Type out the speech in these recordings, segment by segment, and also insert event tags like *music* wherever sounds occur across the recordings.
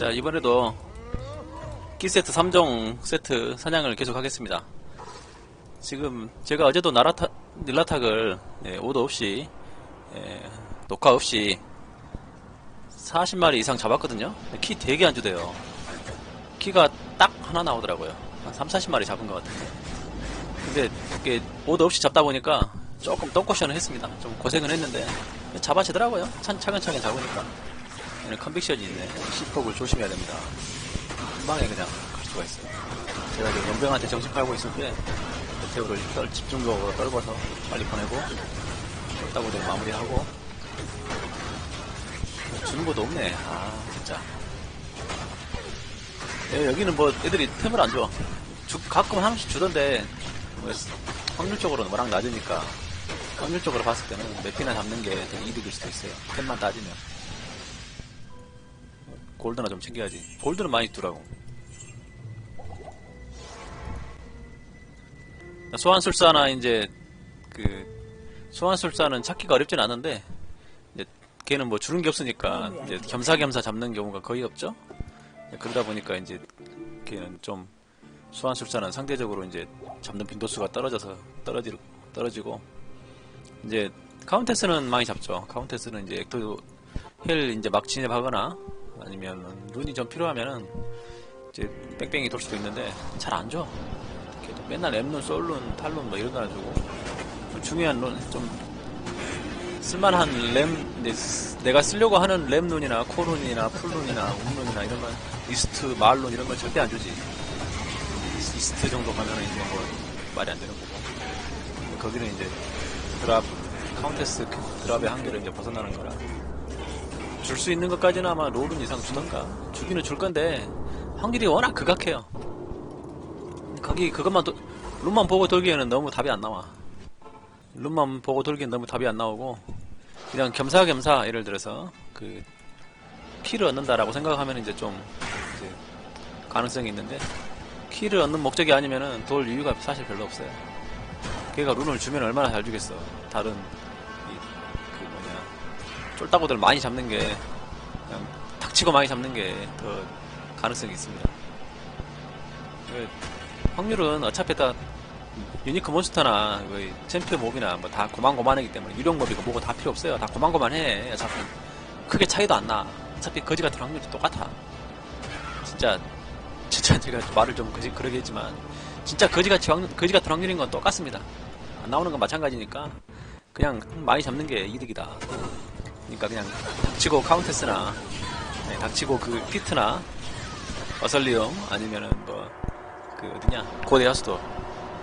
자, 이번에도 키세트 3종 세트 사냥을 계속 하겠습니다. 지금 제가 어제도 나라타, 닐라탁을 예, 오더 없이 예, 녹화 없이 40마리 이상 잡았거든요. 키 되게 안 주대요. 키가 딱 하나 나오더라고요. 한 3, 40마리 잡은 것 같은데. 근데 이게 오더 없이 잡다 보니까 조금 똥꼬션을 했습니다. 좀 고생은 했는데 잡아지더라고요. 찬, 차근차근 잡으니까. 얘는 컨빅션이 있네. 시폭을 조심해야 됩니다. 한 방에 그냥 갈 수가 있어요. 제가 지금 연병한테 정신 팔고 있을 때 메테오를 떨- 집중적으로 떨궈서 빨리 보내고 따구들 마무리하고 주는 것도 없네. 아 진짜. 예, 여기는 뭐 애들이 템을 안 줘. 주- 가끔 하나씩 주던데 뭐 확률적으로는 뭐랑 낮으니까 확률적으로 봤을 때는 맵이나 잡는 게 더 이득일 수도 있어요. 템만 따지면. 골드나 좀 챙겨야지. 골드는 많이 주더라고. 소환술사나 이제 그 소환술사는 찾기가 어렵진 않은데 이제 걔는 뭐 주는 게 없으니까 이제 겸사겸사 잡는 경우가 거의 없죠. 그러다 보니까 이제 걔는 좀 소환술사는 상대적으로 이제 잡는 빈도수가 떨어져서 떨어지 떨어지고 이제 카운테스는 많이 잡죠. 카운테스는 이제 액도 힐 이제 막 진입하거나 아니면 룬이 좀 필요하면은 이제 뺑뺑이 돌 수도 있는데 잘 안 줘. 걔도 맨날 엠룬, 솔룬, 탈룬 뭐 이런 거 가지고 좀 중요한 룬, 좀 쓸만한 램, 내가 쓰려고 하는 램 룬이나 코 룬이나 풀 룬이나 웅룬이나 이런 건 이스트, 마을 룬 이런 건 절대 안 주지. 이스- 이스트 정도 가면은 이제 뭐 말이 안 되는 거고 거기는 이제 드랍, 카운테스 드랍의 한계를 이제 벗어나는 거라 줄 수 있는 것까지는 아마 롤은 이상 주던가 주기는 줄 건데 확률이 워낙 극악해요. 거기 그것만 도, 룸만 보고 돌기에는 너무 답이 안 나와. 룸만 보고 돌기엔 너무 답이 안 나오고 그냥 겸사겸사 예를 들어서 그 키를 얻는다라고 생각하면 이제 좀 이제 가능성이 있는데 키를 얻는 목적이 아니면은 돌 이유가 사실 별로 없어요. 걔가 룬을 주면 얼마나 잘 주겠어. 다른 쫄따구들 많이 잡는 게 그냥 닥치고 많이 잡는 게 더 가능성이 있습니다. 그 확률은 어차피 다 유니크 몬스터나 그 챔피언 몹이나 뭐 다 고만고만하기 때문에 유령 몹이고 뭐고 다 필요 없어요. 다 고만고만해. 어차피 크게 차이도 안 나. 어차피 거지 같은 확률이 똑같아. 진짜 진짜 제가 말을 좀 거지 그러게 했지만 진짜 거지같이 확률, 거지 같은 확률인 건 똑같습니다. 안 나오는 건 마찬가지니까 그냥 많이 잡는 게 이득이다. 그러니까 그냥 닥치고 카운테스나 네, 닥치고 그 피트나 어설리움 아니면은 뭐 그 어디냐 고대 야수도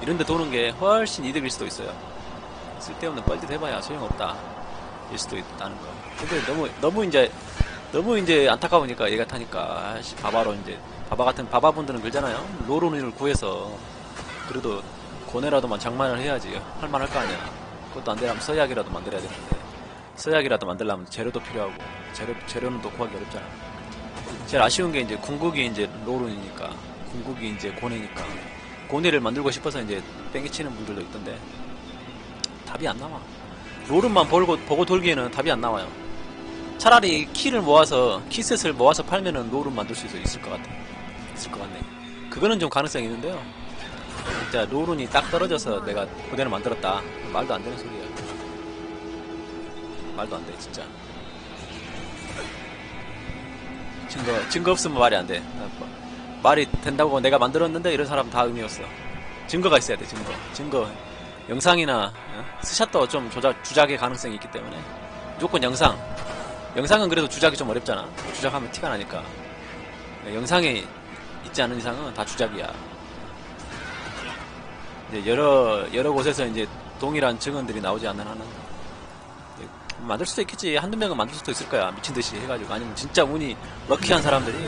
이런데 도는 게 훨씬 이득일 수도 있어요. 쓸데없는 뻘짓 해봐야 소용없다. 일 수도 있다는 거. 근데 너무 너무 이제 너무 이제 안타까우니까 얘가 타니까 아씨 바바로 이제 바바 같은 바바분들은 그러잖아요. 로로닌을 구해서 그래도 고뇌라도만 장만을 해야지 할만할 거 아니야. 그것도 안 되려면 서약이라도 만들어야 되는데 서약이라도 만들려면 재료도 필요하고 재료 재료는 또 구하기 어렵잖아. 제일 아쉬운 게 이제 궁극이 이제 로룬이니까 궁극이 이제 고뇌니까 고뇌를 만들고 싶어서 이제 뺑이치는 분들도 있던데 답이 안 나와. 롤은만 보고, 보고 돌기에는 답이 안 나와요. 차라리 키를 모아서 키셋을 모아서 팔면은 롤은 만들 수 있을 것 같아. 있을 것 같네. 그거는 좀 가능성이 있는데요. 진짜 롤운이 딱 떨어져서 내가 고대를 만들었다. 말도 안 되는 소리야. 말도 안 돼, 진짜. 증거, 증거 없으면 말이 안 돼. 말이 된다고 내가 만들었는데 이런 사람 다 의미였어. 증거가 있어야 돼, 증거. 증거. 영상이나 어? 스샷도 좀 조작, 주작의 가능성이 있기 때문에 무조건 영상. 영상은 그래도 주작이 좀 어렵잖아. 주작하면 티가 나니까. 네, 영상에 있지 않은 이상은 다 주작이야. 이제 여러 여러 곳에서 이제 동일한 증언들이 나오지 않는 한은 만들 수도 있겠지. 한두 명은 만들 수도 있을 거야. 미친 듯이 해가지고 아니면 진짜 운이 럭키한 사람들이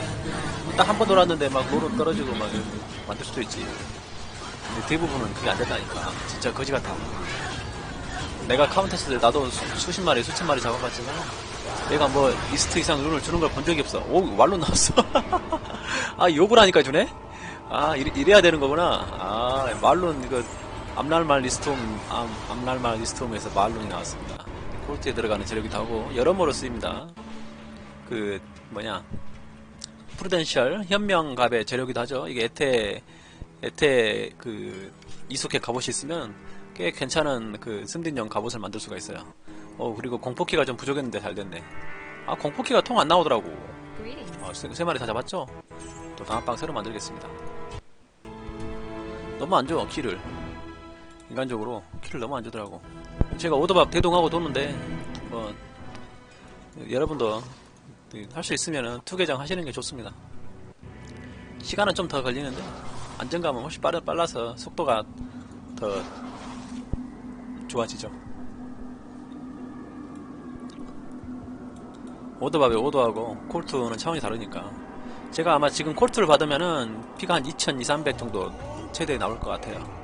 딱 한 번 돌았는데 막 로로 떨어지고 막 만들 수도 있지. 근데 대부분은 그게 안 된다니까. 진짜 거지 같아. 내가 카운터스 때 나도 수, 십 마리, 수천 마리 잡아봤지만 내가 뭐 이스트 이상 룬을 주는 걸 본 적이 없어. 오, 말로 나왔어. *laughs* 아, 욕을 하니까 주네? 아, 이래, 이래 야 되는 거구나. 아, 말론 이거 암날말 리스톰, 암, 암날말 리스톰에서 말론이 나왔습니다. 콜트에 들어가는 재력이기도 하고 여러모로 쓰입니다. 그 뭐냐 프루덴셜 현명갑의 재료기도 하죠. 이게 에테 에테 그 이숙해 갑옷이 있으면 꽤 괜찮은 그 슴딘용 갑옷을 만들 수가 있어요. 어 그리고 공포키가 좀 부족했는데 잘 됐네. 아 공포키가 통 안 나오더라고. 어, 세, 세 마리 다 잡았죠? 또 다음방 새로 만들겠습니다. 너무 안 줘, 키를. 인간적으로 키를 너무 안 주더라고. 제가 오더밥 대동하고 도는데, 뭐, 여러분도 할 수 있으면은 투개장 하시는 게 좋습니다. 시간은 좀 더 걸리는데, 안정감은 훨씬 빠르, 빨라서 속도가 더 좋아지죠. 오더밥에 오더하고 콜트는 차원이 다르니까. 제가 아마 지금 콜트를 받으면은 피가 한 2200 정도 최대 나올 것 같아요.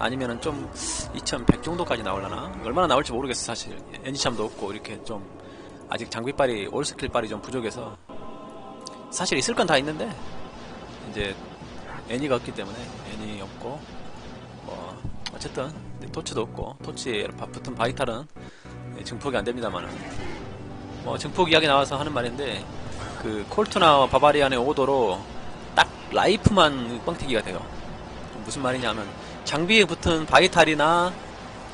아니면은 좀 2100 정도까지 나올라나? 얼마나 나올지 모르겠어, 사실. 엔지참도 없고, 이렇게 좀, 아직 장비빨이, 올스킬빨이 좀 부족해서. 사실 있을 건 다 있는데, 이제, 애니가 없기 때문에, 애니 없고, 뭐, 어쨌든, 토치도 없고, 토치에 붙은 바이탈은 증폭이 안 됩니다만은. 뭐, 증폭 이야기 나와서 하는 말인데, 그, 콜트나 바바리안의 오더로 딱 라이프만 뻥튀기가 돼요. 무슨 말이냐면, 장비에 붙은 바이탈이나,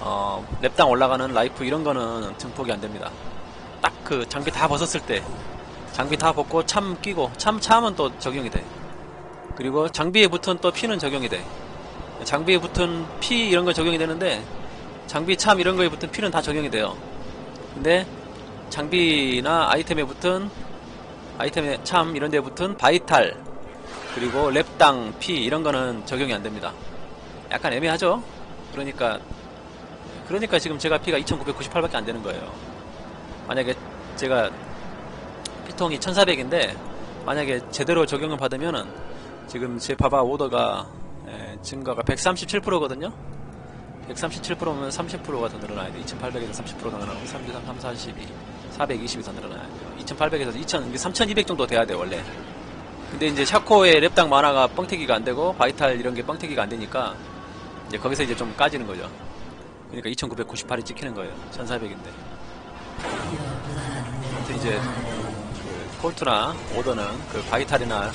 어, 랩당 올라가는 라이프 이런 거는 증폭이 안 됩니다. 딱 그 장비 다 벗었을 때, 장비 다 벗고 참 끼고, 참, 참은 또 적용이 돼. 그리고 장비에 붙은 또 피는 적용이 돼. 장비에 붙은 피 이런 거 적용이 되는데, 장비 참 이런 거에 붙은 피는 다 적용이 돼요. 근데, 장비나 아이템에 붙은 아이템에 참 이런 데 붙은 바이탈 그리고 랩당 피 이런 거는 적용이 안 됩니다. 약간 애매하죠? 그러니까 그러니까 지금 제가 피가 2998밖에 안 되는 거예요. 만약에 제가 피통이 1400인데 만약에 제대로 적용을 받으면은 지금 제 바바 오더가 에, 증가가 137%거든요. 137%면 30%가 더 늘어나야 돼. 2800에서 30%가 늘어나고 33, 3, 42, 420이 더 늘어나야 돼요. 2800에서 2000, 3200 정도 돼야 돼 원래. 근데 이제 샤코의 랩당 만화가 뻥튀기가 안 되고 바이탈 이런 게 뻥튀기가 안 되니까 이제 거기서 이제 좀 까지는 거죠. 그러니까 2998이 찍히는 거예요. 1400인데. 근데 이제 그 콜트나 오더는 그 바이탈이나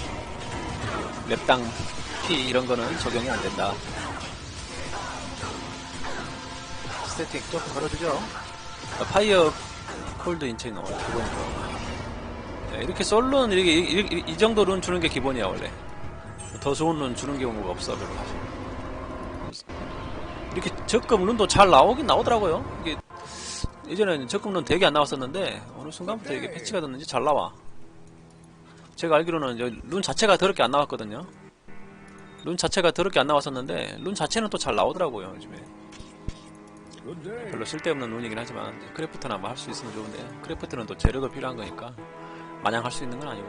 랩당 피 이런 거는 적용이 안 된다. 스태틱 조금 걸어주죠. 아, 파이어 콜드 인체는 기본이고. 네, 이렇게 솔로는 이렇게 이, 이- 이 정도 룬 주는 게 기본이야 원래. 더 좋은 룬 주는 경우가 없어 별로 적금 룬도 잘 나오긴 나오더라고요. 이게 예전에는 적금 룬 되게 안 나왔었는데 어느 순간부터 이게 패치가 됐는지 잘 나와. 제가 알기로는 룬 자체가 더럽게 안 나왔거든요. 룬 자체가 더럽게 안 나왔었는데 룬 자체는 또 잘 나오더라고요 요즘에. 별로 쓸데없는 룬이긴 하지만 크래프트나 뭐 할 수 있으면 좋은데 크래프트는 또 재료도 필요한 거니까 마냥 할 수 있는 건 아니고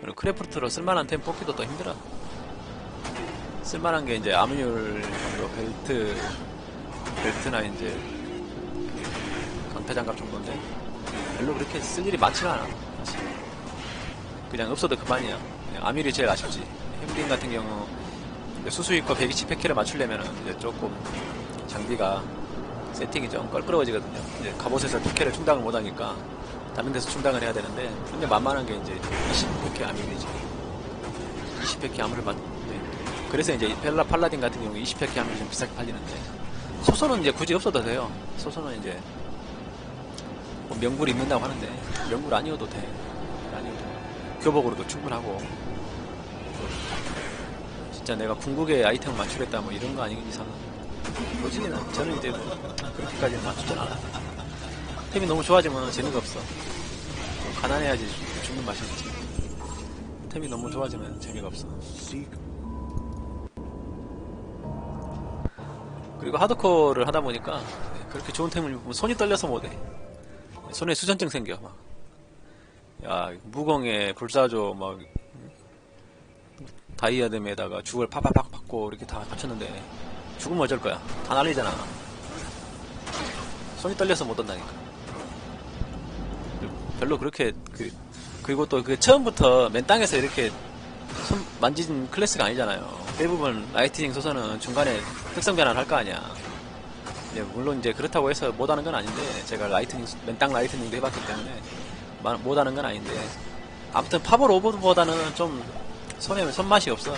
그리고 크래프트로 쓸만한 템 뽑기도 또 힘들어 쓸만한 게 이제 암율 정도 벨트 벨트나 이제 그 강타 장갑 정도인데 별로 그렇게 쓸 일이 많지는 않아 사실 그냥 없어도 그만이야 암율이 제일 아쉽지 햄딩 같은 경우 이제 수수익과 120 패키를 맞추려면은 이제 조금 장비가 세팅이 좀 껄끄러워지거든요. 이제 갑옷에서 패키를 충당을 못하니까 다른 데서 충당을 해야 되는데 근데 만만한 게 이제 20 패키 암율이지. 20 패키 암을 맞. 네. 그래서 이제 펠라 팔라딘 같은 경우 20 패키 암율이 좀 비싸게 팔리는데 소소는 이제 굳이 없어도 돼요. 소소는 이제 뭐 명불 입는다고 하는데 명불 아니어도 돼. 아니어도 교복으로도 충분하고 진짜 내가 궁극의 아이템을 맞추겠다 뭐 이런 거 아니긴 이상은 뭐지 저는 이제 그렇게까지는 맞추진 않아 템이 너무 좋아지면 재미가 없어 좀 가난해야지 죽는 맛이 있지 템이 너무 좋아지면 재미가 없어 그리고 하드코어를 하다 보니까 그렇게 좋은 템을 입으면 손이 떨려서 못해. 손에 수전증 생겨 막. 야 무공에 불사조 막 다이아뎀에다가 죽을 팍팍팍 받고 이렇게 다 받쳤는데 죽으면 어쩔 거야. 다 날리잖아. 손이 떨려서 못 온다니까. 별로 그렇게 그 그리고 또 그 처음부터 맨 땅에서 이렇게 손 만진 클래스가 아니잖아요 대부분 라이트닝 소서는 중간에 특성 변화를 할 거 아니야 예, 물론 이제 그렇다고 해서 못하는 건 아닌데 제가 라이트닝 맨땅 라이트닝도 해봤기 때문에 마- 못하는 건 아닌데 아무튼 파벌 오버보다는 좀 손에 손맛이 없어.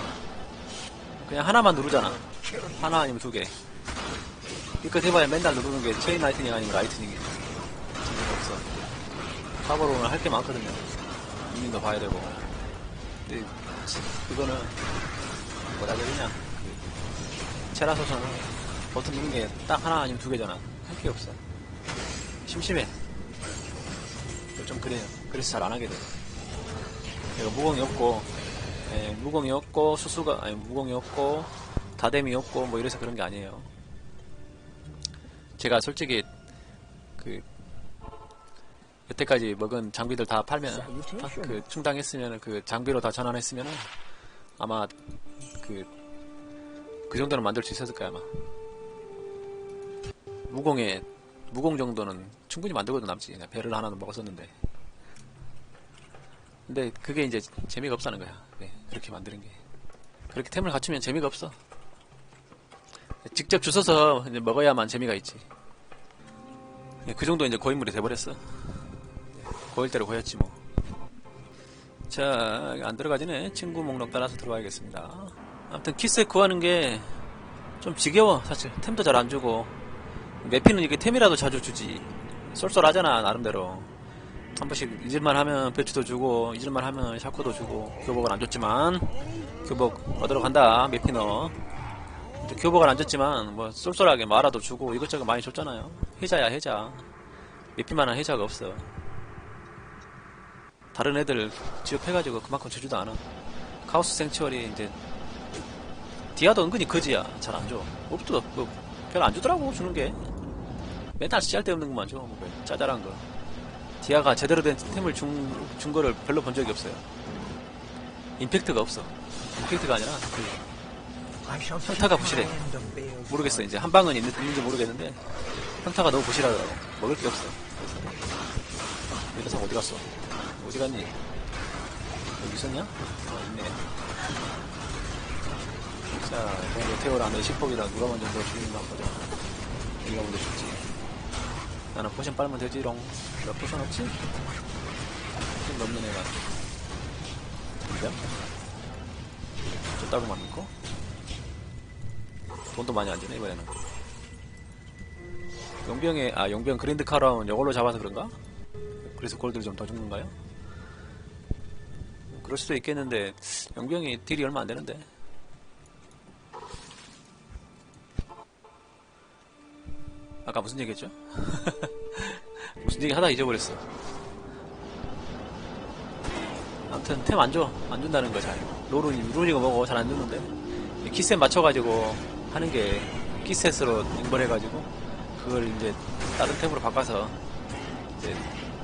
그냥 하나만 누르잖아. 하나 아니면 두 개. 이껏 해봐야 맨날 누르는 게 체인 라이트닝 아니면 라이트닝이야. 없어. 파벌 오는 할 게 많거든요. 이민도 봐야 되고. 근데 그거는 뭐라 해야 되냐. 그 체라소서는 버튼 누르는 게딱 하나 아니면 두 개잖아. 할 게 없어. 심심해. 좀 그래요. 그래서 잘 안 하게 돼. 내가 무공이 없고, 예, 무공이 없고, 수수가, 아니, 무공이 없고, 다댐이 없고, 뭐 이래서 그런 게 아니에요. 제가 솔직히, 그, 여태까지 먹은 장비들 다 팔면, 다 그, 충당했으면, 그, 장비로 다 전환했으면, 아마, 그, 그 정도는 만들 수 있었을 거야, 아마. 무공에, 무공 정도는 충분히 만들고도 남지. 내가 배를 하나는 먹었었는데. 근데 그게 이제 재미가 없다는 거야. 네, 그렇게 만드는 게. 그렇게 템을 갖추면 재미가 없어. 직접 주워서 먹어야만 재미가 있지. 네, 그 정도 이제 고인물이 돼버렸어. 고일 대로 고였지 뭐. 자, 안 들어가지네. 친구 목록 따라서 들어가야겠습니다. 아무튼 키스 구하는 게 좀 지겨워, 사실. 템도 잘 안 주고. 매피는 이게 템이라도 자주 주지. 쏠쏠하잖아, 나름대로. 한 번씩 잊을만 하면 배추도 주고, 잊을만 하면 샤코도 주고, 교복은 안 줬지만, 교복 얻으러 간다, 매피너. 교복은 안 줬지만, 뭐, 쏠쏠하게 마라도 주고, 이것저것 많이 줬잖아요. 해자야, 해자. 매피만한 해자가 없어. 다른 애들 지급해가지고 그만큼 주지도 않아. 카오스 생츄얼이 이제, 디아도 은근히 거지야. 잘 안 줘. 없도, 뭐, 별안 주더라고, 주는 게. 맨날 쓸데없는 것만 줘, 뭐, 그 짜잘한 거. 디아가 제대로 된 템을 준, 준 거를 별로 본 적이 없어요. 임팩트가 없어. 임팩트가 아니라, 그, 평타가 부실해. 모르겠어. 이제 한 방은 있는, 있는지 모르겠는데, 평타가 너무 부실하더라고. 먹을 게 없어. 이 녀석 어디 갔어? 어디 갔니? 여기 있었냐? 아, 있네. 자, 그럼 태오랑 내 10폭이다. 누가 먼저 너 죽이는가 보자. 네가 먼저 죽지. 나는 포션 빨면 되지롱. 너 포션 없지? 포션 넘는 애가. 진짜? 줬다고만 믿고? 돈도 많이 안 주네, 이번에는. 용병의, 아, 용병 그랜드 카라운 이걸로 잡아서 그런가? 그래서 골드를 좀더 죽는가요? 그럴 수도 있겠는데, 용병이 딜이 얼마 안 되는데. 아까 무슨 얘기 했죠? *laughs* 무슨 얘기 하다 잊어버렸어. 아무튼 템 안 줘. 안 준다는 거 잘. 롤은, 롤이가 뭐고 잘안 주는데. 키셋 맞춰가지고 하는 게 키셋으로 인벌해가지고 그걸 이제 다른 템으로 바꿔서 이제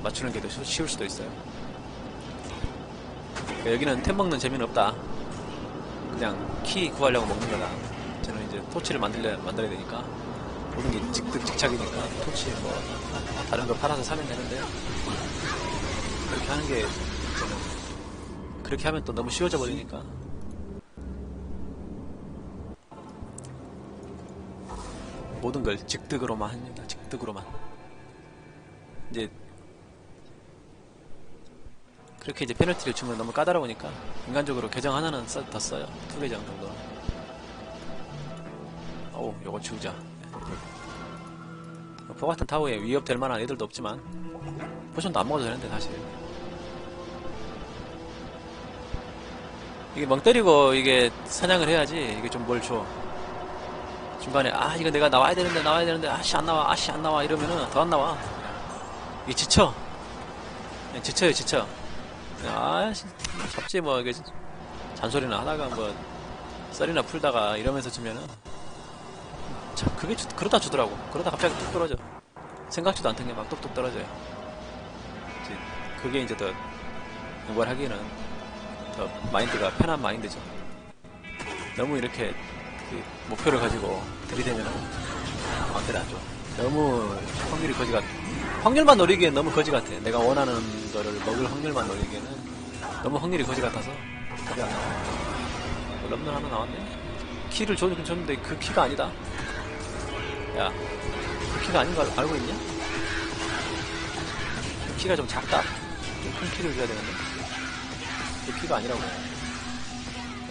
맞추는 게 더 쉬울 수도 있어요. 그러니까 여기는 템 먹는 재미는 없다. 그냥 키 구하려고 먹는 거다. 저는 이제 토치를 만들려, 만들어야 되니까 모든 게 직득직착이니까 토치 뭐 다른 거 팔아서 사면 되는데 그렇게 하는 게 저는 그렇게 하면 또 너무 쉬워져 버리니까 모든 걸 직득으로만 합니다. 직득으로만 이제 그렇게 이제 페널티를 주면 너무 까다로우니까 인간적으로 계정 하나는 써, 더 써요. 두 계정 정도. 어우, 요거 지우자. 포 같은 타워에 위협될 만한 애들도 없지만 포션도 안 먹어도 되는데 사실 이게 멍 때리고 이게 사냥을 해야지 이게 좀 뭘 줘. 중간에 아 이거 내가 나와야 되는데 나와야 되는데 아씨 안 나와 아씨 안 나와 이러면은 더 안 나와. 이게 지쳐. 그냥 지쳐요 지쳐. 아씨 잡지 뭐 이게 잔소리나 하다가 뭐 썰이나 풀다가 이러면서 주면은 참 그게 주- 그러다 주더라고. 그러다 갑자기 뚝 떨어져. 생각지도 않던 게 막 뚝뚝 떨어져요. 이제 그게 이제 더뭘 하기에는 더 마인드가 편한 마인드죠. 너무 이렇게 그 목표를 가지고 들이대면 마음대로 안 좋아 너무 확률이 거지 같아 확률만 노리기엔 너무 거지 같아 내가 원하는 거를 먹을 확률만 노리기에는 너무 확률이 거지 같아서 답이 안 나와 어, 럼넌 하나 나왔네 키를 줬- 줬는데 그 키가 아니다 야, 그 키가 아닌 거 알- 알고 있냐? 그 키가 좀 작다. 좀 큰 키를 줘야 되는데. 그 피가 아니라고.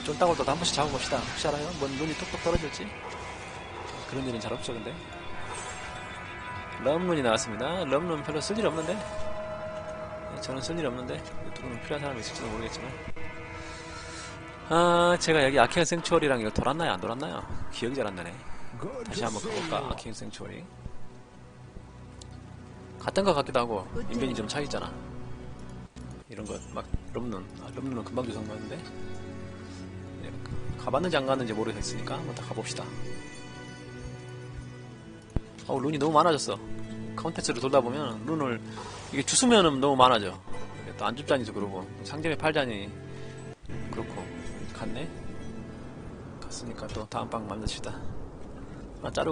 좀 따고 또한 번씩 잡아봅시다. 혹시 알아요? 뭔 눈이 톡톡 떨어질지? 그런 일은 잘 없죠, 근데. 럼눈이 나왔습니다. 럼눈 별로 쓸 일 없는데? 네, 저는 쓸 일 없는데, 누구는 필요한 사람이 있을지도 모르겠지만. 아, 제가 여기 아키아 생추얼이랑 이거 돌았나요? 안 돌았나요? 기억이 잘 안 나네. 다시 한번 가볼까? 아키아 생추얼이. 같은 것 같기도 하고, 인벤이 좀 차이 있잖아. 이런 거, 막, 럼눈. 아, 럼눈은 금방 조성받는데? 네, 가봤는지 안 갔는지 모르겠으니까 한번 더 가봅시다. 어우, 룬이 너무 많아졌어. 카운테스를 돌다 보면 룬을, 이게 주수면은 너무 많아져. 또 안 줍자니도 그러고, 상점에 팔자니 그렇고, 갔네? 갔으니까 또 다음 방 만납시다. 하나 자르고